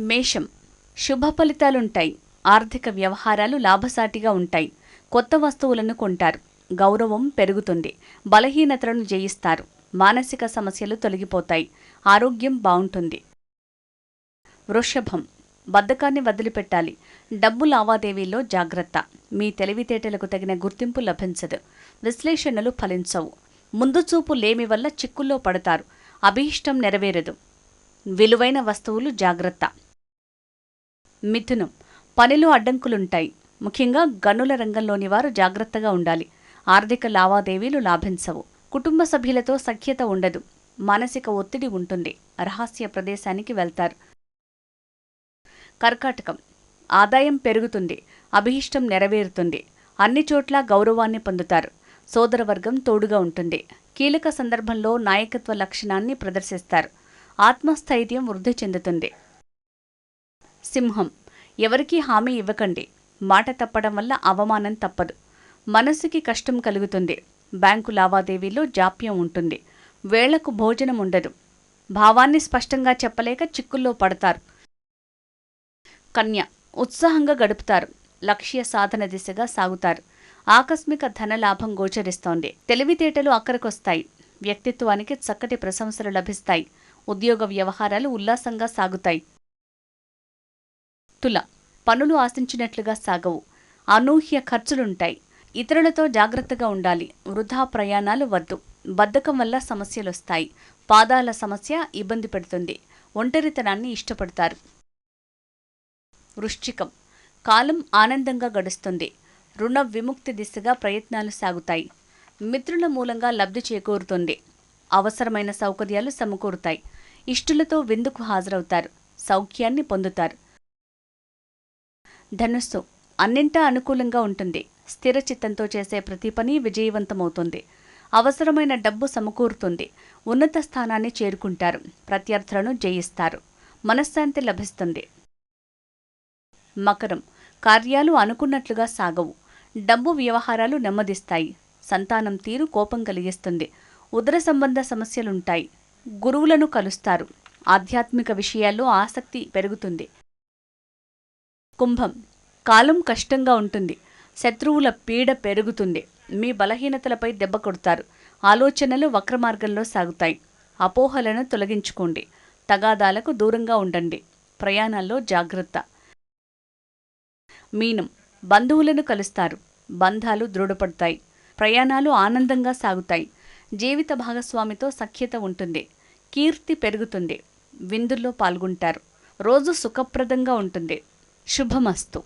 మేషం. శుభ ఫలితాలుంటాయి. ఆర్థిక వ్యవహారాలు లాభసాటిగా ఉంటాయి. కొత్త వస్తువులను కొంటారు. గౌరవం పెరుగుతుంది. బలహీనతలను జయిస్తారు. మానసిక సమస్యలు తొలగిపోతాయి. ఆరోగ్యం బాగుంటుంది వృషభం. బద్ధకాన్ని వదిలిపెట్టాలి. డబ్బు లావాదేవీల్లో జాగ్రత్త. మీ తెలివితేటలకు తగిన గుర్తింపు లభించదు. విశ్లేషణలు ఫలించవు. ముందు చూపు లేమి వల్ల చిక్కుల్లో పడతారు. అభీష్టం నెరవేరదు. విలువైన వస్తువులు జాగ్రత్త. మిథునం. పనిలో అడ్డంకులుంటాయి. ముఖ్యంగా గనుల రంగంలోని వారు జాగ్రత్తగా ఉండాలి. ఆర్థిక లావాదేవీలు లాభించవు. కుటుంబ సభ్యులతో సఖ్యత ఉండదు. మానసిక ఒత్తిడి ఉంటుంది. రహస్య ప్రదేశానికి వెళ్తారు. కర్కాటకం. ఆదాయం పెరుగుతుంది. అభిహిష్టం నెరవేరుతుంది. అన్ని చోట్ల గౌరవాన్ని పొందుతారు. సోదరవర్గం తోడుగా ఉంటుంది. కీలక సందర్భంలో నాయకత్వ లక్షణాన్ని ప్రదర్శిస్తారు. ఆత్మస్థైర్యం వృద్ధి చెందుతుంది. సింహం. ఎవరికీ హామీ ఇవ్వకండి. మాట తప్పడం వల్ల అవమానం తప్పదు. మనసుకి కష్టం కలుగుతుంది. బ్యాంకు లావాదేవీలో జాప్యం ఉంటుంది. వేళకు భోజనం ఉండదు. భావాన్ని స్పష్టంగా చెప్పలేక చిక్కుల్లో పడతారు. కన్య ఉత్సాహంగా గడుపుతారు. లక్ష్య సాధన దిశగా సాగుతారు. ఆకస్మిక ధనలాభం గోచరిస్తోంది. తెలివితేటలు అక్కడికొస్తాయి. వ్యక్తిత్వానికి చక్కటి ప్రశంసలు లభిస్తాయి. ఉద్యోగ వ్యవహారాలు ఉల్లాసంగా సాగుతాయి. తుల పనులు ఆశించినట్లుగా సాగవు. అనూహ్య ఖర్చులుంటాయి. ఇతరులతో జాగ్రత్తగా ఉండాలి. వృధా ప్రయాణాలు వద్దు. బద్ధకం వల్ల సమస్యలొస్తాయి. పాదాల సమస్య ఇబ్బంది పెడుతుంది. ఒంటరితనాన్ని ఇష్టపడతారు. వృశ్చికం. కాలం ఆనందంగా గడుస్తుంది. రుణ విముక్తి దిశగా ప్రయత్నాలు సాగుతాయి. మిత్రుల మూలంగా లబ్ధి చేకూరుతుంది. అవసరమైన సౌకర్యాలు సమకూరుతాయి. ఇష్టులతో విందుకు హాజరవుతారు. సౌఖ్యాన్ని పొందుతారు. ధనుస్సు అన్నింటా అనుకూలంగా ఉంటుంది. స్థిర చిత్తంతో చేసే ప్రతి పని విజయవంతమవుతుంది. అవసరమైన డబ్బు సమకూరుతుంది. ఉన్నత స్థానాన్ని చేరుకుంటారు. ప్రత్యర్థులను జయిస్తారు. మనశ్శాంతి లభిస్తుంది. మకరం కార్యాలు అనుకున్నట్లుగా సాగవు. డబ్బు వ్యవహారాలు నెమ్మదిస్తాయి. సంతానం తీరు కోపం కలిగిస్తుంది. ఉదర సంబంధ సమస్యలుంటాయి. గురువులను కలుస్తారు. ఆధ్యాత్మిక విషయాల్లో ఆసక్తి పెరుగుతుంది. కుంభం. కాలం కష్టంగా ఉంటుంది. శత్రువుల పీడ పెరుగుతుంది. మీ బలహీనతలపై దెబ్బ కొడతారు. ఆలోచనలు వక్రమార్గంలో సాగుతాయి. అపోహలను తొలగించుకోండి. తగాదాలకు దూరంగా ఉండండి. ప్రయాణాల్లో జాగ్రత్త. మీనం. బంధువులను కలుస్తారు. బంధాలు దృఢపడతాయి. ప్రయాణాలు ఆనందంగా సాగుతాయి. జీవిత భాగస్వామితో సఖ్యత ఉంటుంది. కీర్తి పెరుగుతుంది. విందుల్లో పాల్గొంటారు. రోజు సుఖప్రదంగా ఉంటుంది. शुभमस्तु।